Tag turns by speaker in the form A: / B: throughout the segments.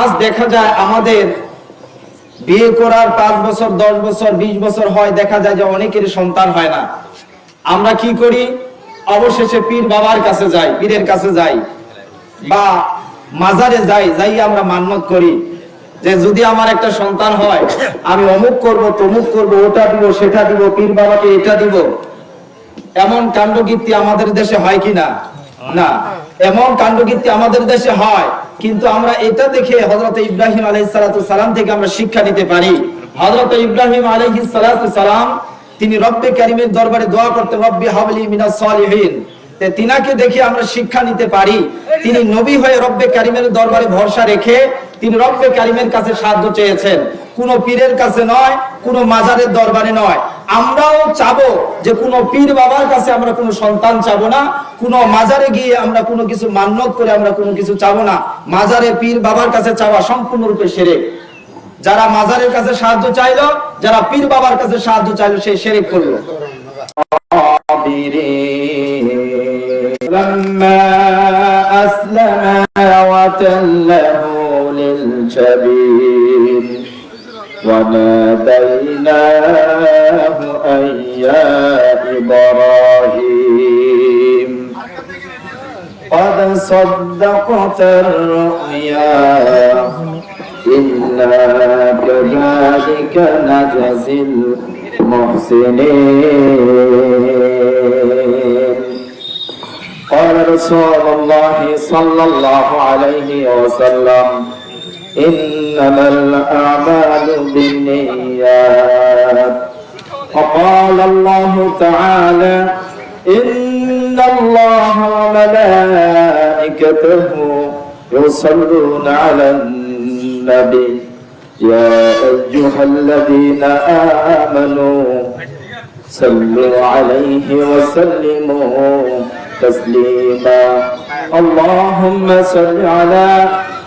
A: আজ দেখা যায় আমাদের বিয়ে করার পাঁচ বছর, দশ বছর, বিশ বছর হয়, দেখা যায় যে অনেকের সন্তান হয় না। আমরা কি করি? অবশেষে পীর বাবার কাছে যাই, পীরের কাছে যাই বা মাজারে যাই যাই আমরা মান্যত করি যে যদি আমার একটা সন্তান হয়, আমি অমুক করব, তমুক করব, ওটা দিব, সেটা দিব, পীর বাবাকে এটা দিব। এমন কাণ্ডকীর্তি আমাদের দেশে হয় কিনা না। এমন কাণ্ডকীর্তি আমাদের দেশে হয় কিন্তু আমরা এটা দেখে হজরত ইব্রাহিম আলহ সালাম থেকে আমরা শিক্ষা নিতে পারি। হজরত ইব্রাহিম আলহ সালাম, তিনি রব্বে কারিমের দরবারে দোয়া করতে, রব্বি হাবলি মিনা সালিহিন। তিনাকে দেখে আমরা শিক্ষা নিতে পারি। তিনি নবী হয়ে রব্বে কারিমের দরবারে ভরসা রেখে তিনি রব্বে কারিমের কাছে সাহায্য চেয়েছেন। কোন পীরের কাছে নয় কোন মাজারের দরবারে নয় আমরাও চাবো যে কোন পীর বাবার কাছে আমরা কোনো সন্তান চাবো না কোন মাজারে গিয়ে আমরা কোনো কিছু মান্যত করে আমরা কোনো কিছু চাবো না মাজারে পীর বাবার কাছে চাওয়া সম্পূর্ণরূপে সেরে যারা মাজারের কাছে সাহায্য চাইলো যারা পীর বাবার কাছে সাহায্য চাইলো সে সেরেক করলো
B: لما أسلم وتله للجبين وناديناه أن يا إبراهيم. قد صدقت الرؤيا. إنا كذلك نجزي المحسنين. قال رسول الله صلى الله عليه وسلم إنما الأعمال بالنيات. وقال الله تعالى إن الله وملائكته يصلون على النبي. يا أيها الذين آمنوا صلوا عليه وسلموا تسليما. اللهم صل على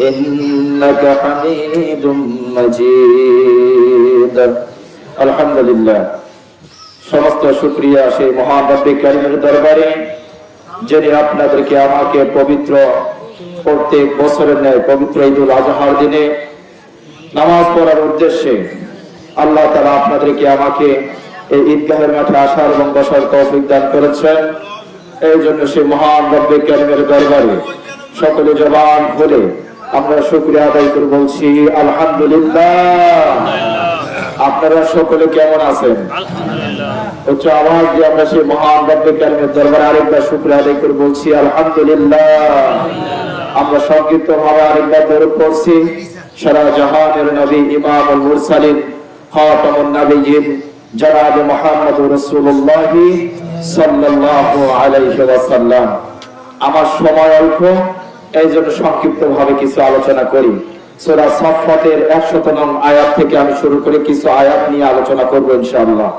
B: إنك حميد مجيد الحمد لله সমস্ত শুক্রিয়া সেই মহান রব্বে কারিমের দরবারে যিনি আপনাদেরকে আমাকে পবিত্র প্রত্যেক বছরের ন্যায় পবিত্র ঈদুল আজহার দিনে নামাজ পড়ার উদ্দেশ্যে আল্লাহ তারা আপনাদেরকে আমাকে এই ঈদগাহের মাঠে আসার এবং বসার তৌফিক দান করেছেন এই জন্য সেই মহান রব্বে কারিমের দরবারে সকলে জবান ভরে আমরা শুক্রিয়া আদায় করে বলছি আলহামদুলিল্লাহ। আপনারা সকলে কেমন আছেন? উচ্চ আওয়াজ দিয়ে আমরা সেই মহান রব্বে কারিমের দরবারে আরেকবার শুক্রিয়া আদায় করে বলছি আলহামদুলিল্লাহ। আমরা সংক্ষিপ্ত ভাবে আরেকবার দরুদ পড়ছি। সারা জাহানের নবী ইমামুল মুরসালিন খাতামুন নবিয়্যিন জনাব মুহাম্মদ রাসূলুল্লাহ সাল্লাল্লাহু আলাইহি ওয়াসাল্লাম। আমার সময় অল্প। এই জন্য সংক্ষিপ্ত ভাবে কিছু আলোচনা করি। সূরা সাফফাতের 100 নং আয়াত থেকে আমি শুরু করে কিছু আয়াত নিয়ে আলোচনা করব ইনশাআল্লাহ।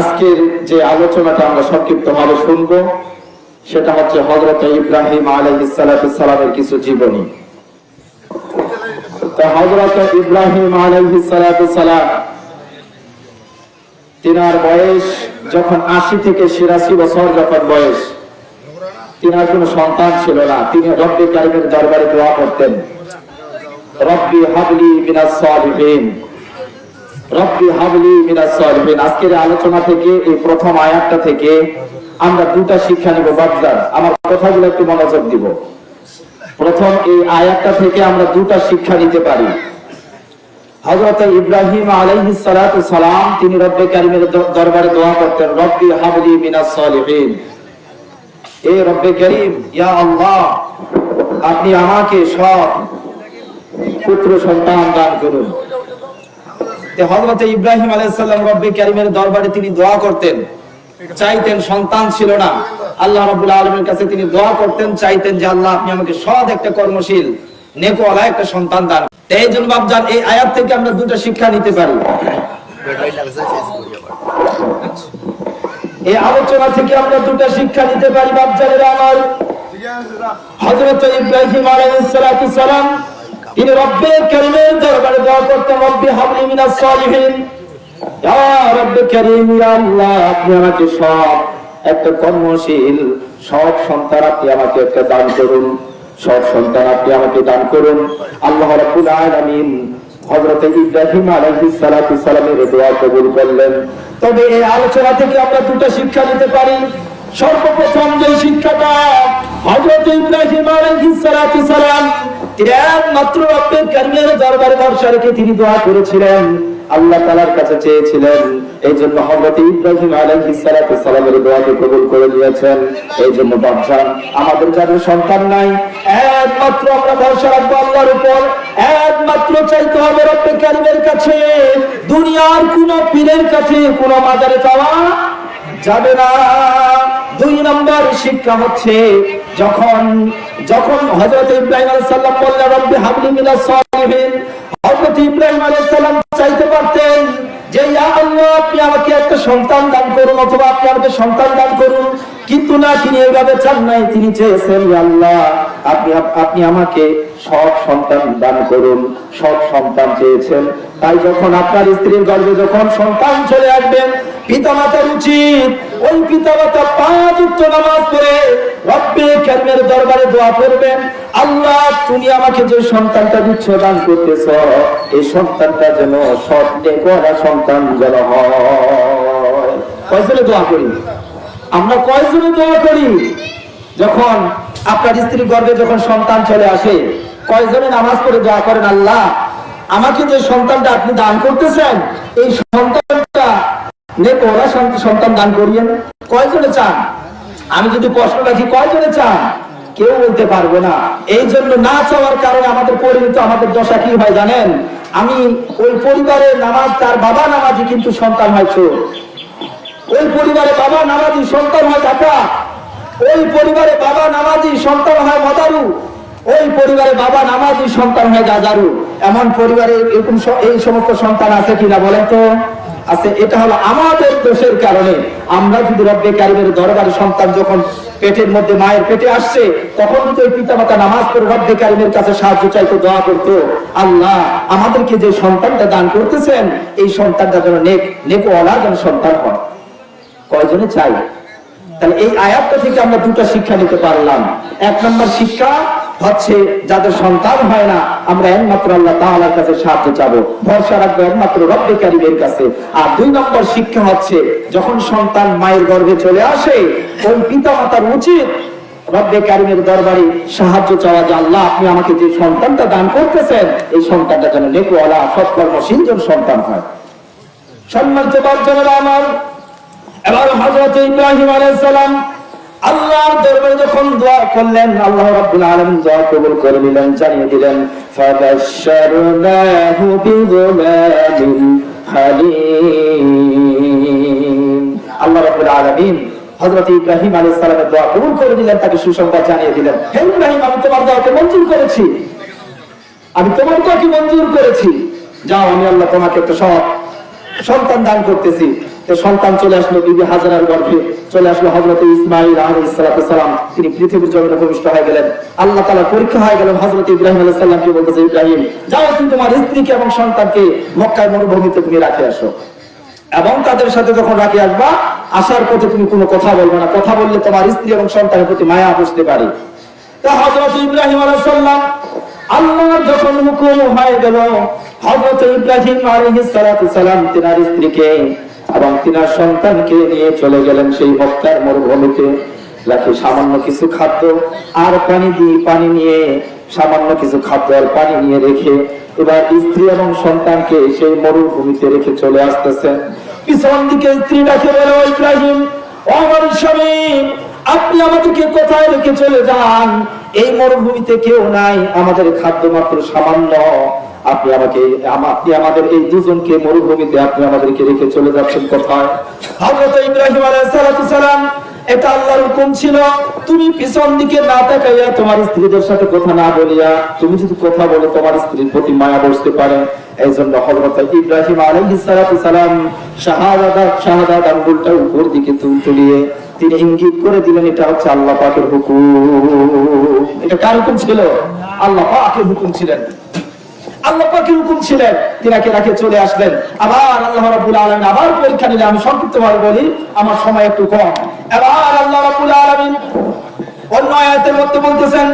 B: আজকের যে আলোচনাটা আমরা সংক্ষিপ্ত ভাবে শুনব, সেটা হচ্ছে হজরত ইব্রাহিম আলহিসালামের কিছু জীবনী। হজরত ইব্রাহিম তিনার বয়স যখন আশি থেকে সিরাশি বছর যখন বয়স তিনার কোনো সন্তান ছিল না। তিনি রব্বি কারিমের দরবারে দোয়া করতেন। রব্বি হাবলি মিনাস সালিহিন। রব্বি হাবলি মিনাস সালিহিন। আজকের আলোচনা থেকে, এই প্রথম আয়াতটা থেকে আমরা দুটা শিক্ষা নিব। বাবজার আমার কথাগুলো একটু মনোযোগ দিব। প্রথম, এই আয়াতটা থেকে আমরা দুটা শিক্ষা নিতে পারি। হযরত ইব্রাহিম আলাইহিস সালাতু সালাম, তিনি রব্বে কারিমের দরবারে দোয়া করতেন, রব্বি হাবলি মিনাস সালিহিন। এ রব্বে কারিম, ইয়া আল্লাহ, আপনি আমাকে সব পুত্র সন্তান দান করুন। হযরত ইব্রাহিম আলাইহিস সালাম রব্বে কারিমের দরবারে তিনি দোয়া করতেন,
A: চাইতেন সন্তান ছিল না। আল্লাহ রাব্বুল আলামিনের কাছে তিনি দোয়া করতেন, চাইতেন যে আল্লাহ, আপনি আমাকে সৎ একটা কর্মশীল, নেকওয়ালা একটা সন্তান দান। এই জন্য বাপজান এই আয়াত থেকে আমরা দুটো শিক্ষা নিতে পারি। এই আলোচনা থেকে আমরা দুটো শিক্ষা নিতে পারি বাপজানের আমার। হযরত ইব্রাহিম আলাইহিস তিনি কারীমের দরবারে করতেন, রব্বি হাবলি রব্বে আল্লাহ, আপনি আমাকে সব একটা কর্মশীল, সব সন্তান আপনি আমাকে একটা দান করুন, সব সন্তান আপনি আমাকে দান করুন। আল্লাহ রাব্বুল আলামিন হযরত ইব্রাহিম আলাইহিস সালামের দোয়া কবুল করলেন। তবে এই আলোচনা থেকে আমরা দুটো শিক্ষা নিতে পারি। সর্বপ্রথম যে শিক্ষাটা হজরত ইব্রাহিম আলাইহিস সালাম তিনি একমাত্র রব্বের কারীমের দরবারে ভরসা রেখে তিনি দোয়া করেছিলেন। আল্লাহ তাআলার কাছে চেয়েছিলেন এই জন্য হযরত ইব্রাহিম সালামের দোয়াকে কবুল করে নিয়েছেন। এই জন্য আমাদের যাদের সন্তান নাই। একমাত্র আমরা ভরসা রাখব আল্লাহর উপর। একমাত্র চাইতে হবে রব্বের কারীমের কাছে। দুনিয়ার কোন পীরের কাছে, কোন মাজারে চাওয়া যাবে না। দুই নম্বর শিক্ষা হচ্ছে, যখন যখন হযরত ইব্রাহিম আলাইহিস সালাম বললেন, রব্বি হাবলি মিনাস সালিহিন। হযরত ইব্রাহিম আলাইহিস সালাম চাইতে পারতেন। যে আপনি আমাকে একটা সন্তান দান করুন, অথবা আপনি আমাকে সন্তান দান করুন। কিন্তু না, তিনি এইভাবে চান নাই, তিনি চেয়েছেন আল্লাহ, আপনি আপনি আমাকে সব সন্তান দান করুন সব সন্তান চেয়েছেন। তাই যখন আপনার স্ত্রীর গর্ভে যখন সন্তান চলে আসবেন পিতামাতার উচিত। ওই পিতামাতা পাঁচ নামাজ পড়ে দরবারে দোয়া করবেন। আল্লাহ, তুমি আমাকে যে সন্তানটা দিচ্ছ, দান করতেছ, এই সন্তানটা যেন সন্তান যেন কয়জনে দোয়া করি? আমরা কয়জনে দোয়া করি? যখন আপনার স্ত্রীর গর্বে যখন সন্তান চলে আসে, কয়জনে নামাজ পড়ে দোয়া করেন, আল্লাহ, আমাকে যে সন্তানটা আপনি দান করতেছেন, এই সন্তানটা নেকড়া সন্তান দান করিয়েন। কয়জনে চান? আমি যদি প্রশ্ন রাখি, কয়জনে চান? কেউ বলতে পারব না। এই জন্য না চাওয়ার কারণে আমাদের পরিণত আমাদের দশা কি হয় জানেন? আমি ওই পরিবারের নামাজ, তার বাবা নামাজি কিন্তু সন্তান হয় ওই পরিবারে বাবা নামাজি সন্তান হয় টাকা ওই পরিবারে বাবা নামাজি সন্তান হয় মদারু। ওই পরিবারে বাবা নামাজি সন্তান হয় গাজারু। এমন পরিবারে এরকম এই সমস্ত সন্তান আছে কিনা বলেন তো? আছে, এটা হলো আমাদের দোষের কারণে আমরা যদি রব্বে কারিমের দরবারে সন্তান যখন পেটের মধ্যে মায়ের পেটে আসছে, তখন কিন্তু ওই পিতামাতা নামাজ পড়ে রব্বে কারিমের কাছে সাহায্য চাইতো, দোয়া করতো, আল্লাহ আমাদেরকে যে সন্তানটা দান করতেছেন, এই সন্তানটা যেন নেক, নেকওয়ালা যেন সন্তান হয়। কয়জনে চাই? তাহলে এই আয়াতটা থেকে আমরা দুটো শিক্ষা নিতে পারলাম। এক নম্বর শিক্ষা হচ্ছে যাদের সন্তান হয় না, আমরা একমাত্র আল্লাহ তাআলার কাছে সাহায্য চাবো। ভরসা রাখব, একমাত্র রব্বে কারিমের কাছে। আর দুই নম্বর শিক্ষা হচ্ছে, যখন সন্তান মায়ের গর্ভে চলে আসে, ওই পিতা মাতার উচিত দরবারে সাহায্য আপনি আমাকে যে সন্তানটা দান করতেছেন, এই সন্তানটা যেন সন্তান হয়। সম্মানিত এবার ইব্রাহিম আল্লাহর দরবারে যখন দোয়া করলেন, আল্লাহ রাব্বুল আলামিন দোয়া কবুল করে নিলেন, জানিয়ে দিলেন, ফাবাশশারনাহু বিগুলামিন হালিম। আল্লাহ রাব্বুল আলামিন হযরত ইব্রাহিম আলাইহিস সালামের দোয়া কবুল করে দিলেন, তাকে সুসংবাদ জানিয়ে দিলেন, হে ইব্রাহিম, আমি তোমার দোয়াকে মঞ্জুর করেছি। আমি তোমার দোয়াকে মঞ্জুর করেছি। যাও, আমি আল্লাহ তোমাকে একটা সৎ সন্তান দান করতেছি। সন্তান চলে আসলো বিবি হাজারার গর্ভে, চলে আসলো হজরত ইসমাইল তিনি পৃথিবীর জমিনে হয়ে গেলেন। আল্লাহ তাআলা পরীক্ষা হয়ে গেলেন হযরত ইব্রাহিম বলতেছে, ইব্রাহিম, যাও তুমি তোমার স্ত্রীকে এবং সন্তানকে মক্কায় মরুভূমিতে তুমি রাখে আসো। এবং তাদের সাথে যখন রাখি আসবা, আসার পথে তুমি কোনো কথা বলবে না। কথা বললে তোমার স্ত্রী এবং সন্তানের প্রতি মায়া বুঝতে পারে। তা হযরত ইব্রাহিম আলাইহিস সালাম আল্লাহর যখন হুকুম হয়ে গেল, হযরত ইব্রাহিম আলাইহিস সালাতু সালাম তিনার স্ত্রীকে এবং তিনার সন্তানকে নিয়ে চলে গেলেন সেই মক্কার মরুভূমিতে। রাখি সামান্য কিছু খাদ্য আর পানি দিয়ে পানি নিয়ে, সামান্য কিছু খাদ্য আর পানি নিয়ে রেখে এবার স্ত্রী এবং সন্তানকে সেই মরুভূমিতে রেখে চলে আসতেছেন। পিছন দিকে স্ত্রী ডাকে বলে, "ও ইব্রাহিম আমার স্বামী, আপনি আমাদেরকে কোথায় রেখে চলে যান?
B: এই মরুভূমিতে কেউ নাই, আমাদের খাদ্য মাত্র সামান্য। আপনি আমাকে আপনি আমাদের এই দুজনকে মরুভূমিতে আপনি আমাদেরকে রেখে চলে যাচ্ছেন কোথায়?
A: ইব্রাহিম সালাম, এটা আল্লাহর হুকুম ছিল, তুমি পিছন দিকে না তাকাইয়া তোমার স্ত্রীদের সাথে কথা না বলিয়া, তুমি যদি কথা বলো, তোমার স্ত্রীর প্রতি মায়া বসতে পারে। এই জন্য হযরত ইব্রাহিম আলাইহিস সালাতু সালাম আঙ্গুলটা উপর দিকে তুল, তুলিয়ে তিনি ইঙ্গিত করে দিলেন, এটা হচ্ছে আল্লাহ পাকের হুকুম। এটা কার হুকুম ছিল? আল্লাহ পাকের হুকুম ছিলেন। আল্লাহ আমার সময় একটু কম। আলামিন অন্য আয়াতের মধ্যে বলতেছেন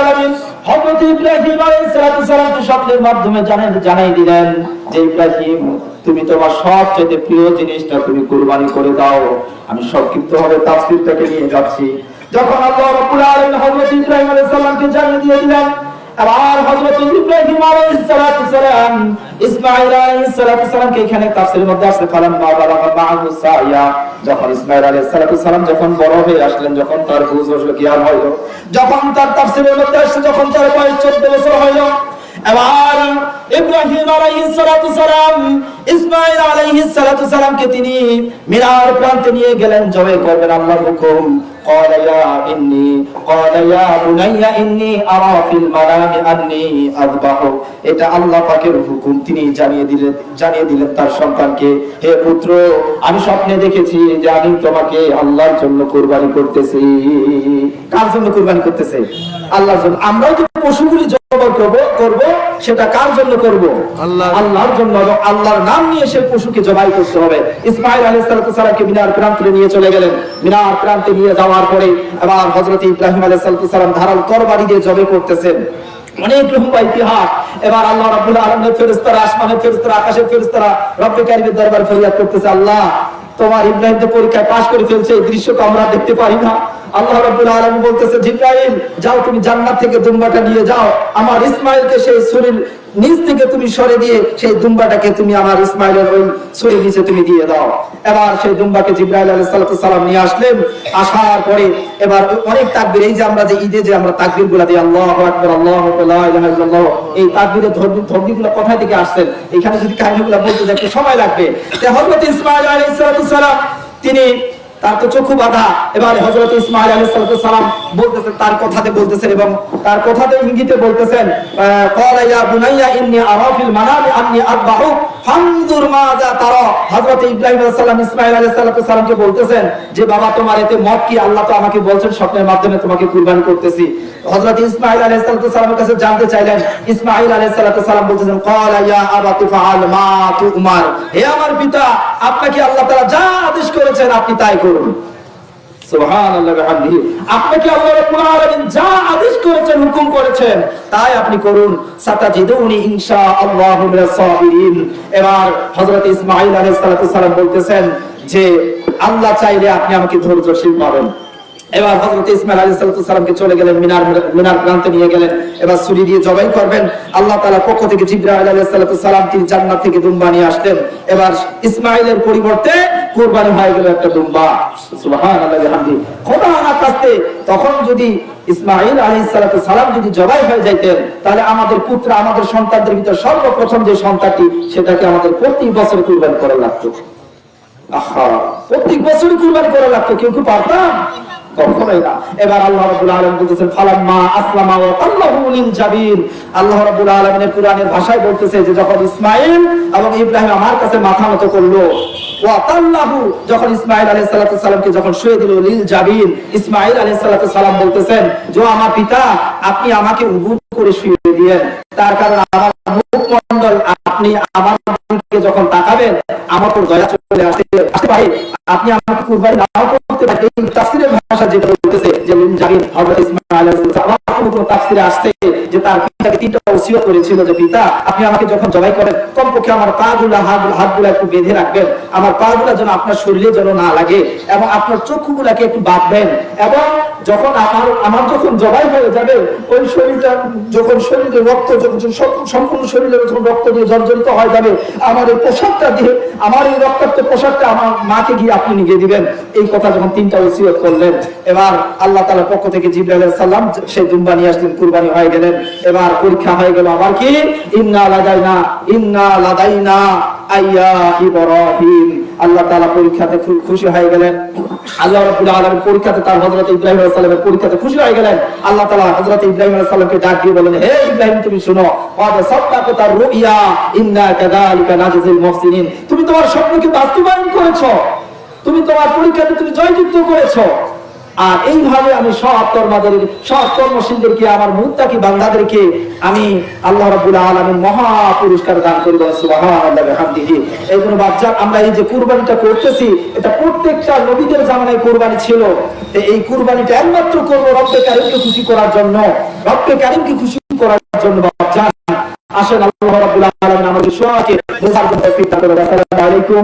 A: আলামিন হযরত ইব্রাহিম আলাইহিস সালামকে স্বপ্নের মাধ্যমে জানাই জানাই দিলেন যে, ইব্রাহিম, তুমি তোমার সবচেয়ে প্রিয় জিনিসটা তুমি কুরবানি করে দাও। আমি সংক্ষিপ্তভাবে তাফসীরটাকে নিয়ে যাচ্ছি। যখন আল্লাহ রাব্বুল আলামিন হযরত ইব্রাহিম আলাইহিস সালামকে জানিয়ে দিয়ে দিলেন আবার হযরত ইব্রাহিম আলাইহিস সালাম, ইসমাঈল আলাইহিস সালামকে এখানে তাফসীরের মধ্যে আসছে ফালাম মা বালাগা মা'হু সাইয়া। যখন ইসমাইল সালাম যখন বড় হয়ে আসলেন, যখন তার হলো যখন তার মধ্যে যখন তার বয়স 14 বছর এবার ইব্রাহিম তিনি মিনার প্রান্তে নিয়ে গেলেন জবে করবেন আল্লাহর হুকুম। قال يا إني قال يا بني إني أرى في المنام أني أذبحك এটা আল্লাহ পাকের হুকুম তিনি জানিয়ে দিলেন জানিয়ে দিলেন তার সন্তানকে হে পুত্র আমি স্বপ্নে দেখেছি যে আমি তোমাকে আল্লাহর জন্য কুরবানি করতেছি কার জন্য কুরবানি করতেছে আল্লাহর জন্য আমরাও যে পশুগুলি জবাই করব করব সেটা কার জন্য করব
C: আল্লাহ
A: আল্লাহর জন্য এবং আল্লাহর নাম নিয়ে সে পশুকে জবাই করতে হবে ইসমাইল আলাইহিস সালামকে মিনার প্রান্তে নিয়ে চলে গেলেন মিনার প্রান্তে নিয়ে যাওয়ার পরে আবার হযরত ইব্রাহিম আলাইহিস সালাম ধারাল তরবারি দিয়ে জবাই করতেছেন। অনেক লম্বা ইতিহাস। এবার আল্লাহ রাব্বুল আলামিনের ফেরেশতারা, আসমানের ফেরেশতারা, আকাশের ফেরেশতারা রব্বে কারীমের দরবারে ফরিয়াদ করতেছে, আল্লাহ, তোমার ইব্রাহিম তো পরীক্ষায় পাশ করে ফেলছে, এই দৃশ্য তো আমরা দেখতে পারি না। আল্লাহ রাব্বুল আলামিন বলতেছে, জিব্রাইল, যাও তুমি জান্নাত থেকে দুম্বাটা নিয়ে যাও। আমার ইসমাইলকে সেই শরীর নিচ থেকে তুমি সরে দিয়ে সেই দুম্বাটাকে তুমি আমার ইসমাইলের ওই শরীর নিচে তুমি দিয়ে দাও। এবার সেই দুম্বাকে জিব্রাইল আলাইহিস সালাতু সালাম নিয়ে আসলেন। আসার পরে এবার অনেক তাকবির, এই যে আমরা যে ঈদে যে আমরা তাকবীরগুলা দিই, আল্লাহু আকবার, আল্লাহু ইল্লাল্লাহ, এই তাকবীরের ধর্মী ধর্মীগুলো কোথা থেকে আসলেন এখানে যদি কাহিনীগুলো বলতে যাই, একটু সময় লাগবে। তে হযরত ইসমাইল সালাতু সালাম, তিনি তার তো চক্ষু বাধা। এবার হযরত ইসমাইল সালাতু সালাম বলতেছেন, তার কথাতে বলতেছেন এবং তার কথাতে ইঙ্গিতে বলতেছেন ইব্রাহিম ইসমাইল সালামকে বলতেছেন যে, বাবা, তোমার এতে মত কি? আল্লাহ তো আমাকে বলছেন, স্বপ্নের মাধ্যমে তোমাকে কুরবানি করতেছি। হযরত ইসমাইল সালামের কাছে জানতে চাইলেন ইসমাইল সালাতু সালাম বলতেছেন ইয়া ফাআল মা তুমার। হে আমার পিতা আপনাকে আল্লাহ তারা যা আদেশ করেছেন আপনি তাই করুন। সুবহানাল্লাহি ওয়া বিহামদিহি। আপনাকে আল্লাহ রাব্বুল আলামিন যা আদেশ করেছেন হুকুম করেছেন তাই আপনি করুন। সাতাজিদুনি ইনশাআল্লাহু মিনাস সাবিরিন। এবার হযরত ইসমাঈল আলাইহিস সালাতু সালাম বলতেছেন যে আল্লাহ চাইলে আপনি আমাকে ধৈর্যশীল পাবেন। এবার হযরত ইসমাইল আলাইহিস সালাতু সালামকে চলে গেলেন মিনার মিনার প্রান্তে নিয়ে গেলেন। এবার ছুরি দিয়ে জবাই করবেন। আল্লাহ তাআলার পক্ষ থেকে জিবরাইল আলাইহিস সালাতু সালাম তিনি জান্নাত থেকে দুম্বা নিয়ে আসলেন। এবার ইসমাইলের পরিবর্তে কুরবানি হয়ে গেল একটা দুম্বা। খোদা না কাস্তে তখন যদি ইসমাইল সালাতু সালাম যদি জবাই হয়ে যাইতেন, তাহলে আমাদের পুত্র, আমাদের সন্তানদের ভিতর সর্বপ্রথম যে সন্তানটি, সেটাকে আমাদের প্রতি বছর কুরবানি করা লাগতো। আহা প্রত্যেক বছরই কুরবানি করা লাগতো, কেউ কি পারতাম? কখনোই না। এবার আল্লাহ বলতেছেন, ফালাম্মা আসলামা আল্লাহ কুরআনের ভাষায় বলতেছে যে, যখন এবং ইব্রাহিম আমার কাছে মাথা করল যখন সালামকে যখন শুয়ে দিল, লিল সালাম বলতেছেন, যে আমার পিতা, আপনি আমাকে উবুত করে শুয়ে দিয়েন। তার কারণ আমার মুখমণ্ডল, আপনি আমার দিকে যখন তাকাবেন, আমার উপর দয়া চলে আসতে আসতে আপনি আমাকে কুরবানি নাও করতে পারেন। যে হযরত ইসমাঈল তাফসিরে আসছে যে তার পিতাকে তিনটা ওসিয়ত করেছিল যে, পিতা, আপনি আমাকে যখন জবাই করেন, কমপক্ষে আমার পাগুলা হাতগুলো হাতগুলো একটু বেঁধে রাখবেন। আমার পাগুলা যেন আপনার শরীরে যেন না লাগে এবং আপনার চক্ষুগুলাকে একটু বাঁধবেন এবং যখন আমার আমার যখন জবাই হয়ে যাবে, ওই শরীরটা যখন শরীরে রক্ত, যখন সম্পূর্ণ শরীরে যখন রক্ত দিয়ে জর্জরিত হয়ে যাবে, আমার এই পোশাকটা দিয়ে, আমার এই রক্তাক্ত পোশাকটা আমার মাকে গিয়ে আপনি নিয়ে দিবেন। এই কথা যখন তিনটা ওসিয়ত করলেন, এবার আল্লাহ তাআলার পক্ষ থেকে জিবরাইল আলাইহিস সালাম সেই দুম্বা নিয়ে আসলেন, কুরবানি হয়ে গেলেন। এবার পরীক্ষা হয়ে গেল আবার কি? ইন্না লাদাইনা ইন্না লাদাইনা, আইয়া ইব্রাহিম। আল্লাহ তালা পরীক্ষাতে খুশি হয়ে গেলেন। আল্লাহ পরীক্ষাতে তার হজরত ইব্রাহিম আলাইহিস সালামের পরীক্ষাতে খুশি হয়ে গেলেন। আল্লাহ তালা হজরত ইব্রাহিম আলাইহিস সালামকে ডাক দিয়ে বলেন হে ইব্রাহিম, তুমি শুনো তুমি তোমার স্বপ্নকে বাস্তবায়ন করেছ। তুমি তোমার পরীক্ষাতে তুমি জয়যুক্ত করেছ। আর এইভাবে আমি সব কর্মাদের, সব কর্মশীলদেরকে, আমার মুত্তাকি বান্দাদেরকে আমি আল্লাহ রাব্বুল আলামিন মহা পুরস্কার দান করে বিহামদিহি। এই জন্য বাচ্চা, আমরা এই যে কুরবানিটা করতেছি, এটা প্রত্যেকটা নবীদের জামানায় কুরবানি ছিল। এই কুরবানিটা একমাত্র করব রব্বে কারিমকে খুশি করার জন্য। রব্বে কারিমকে খুশি করার জন্য বাচ্চা। আসেন আল্লাহ রাব্বুল আলামিন আমাদের সবাইকে আসসালামু আলাইকুম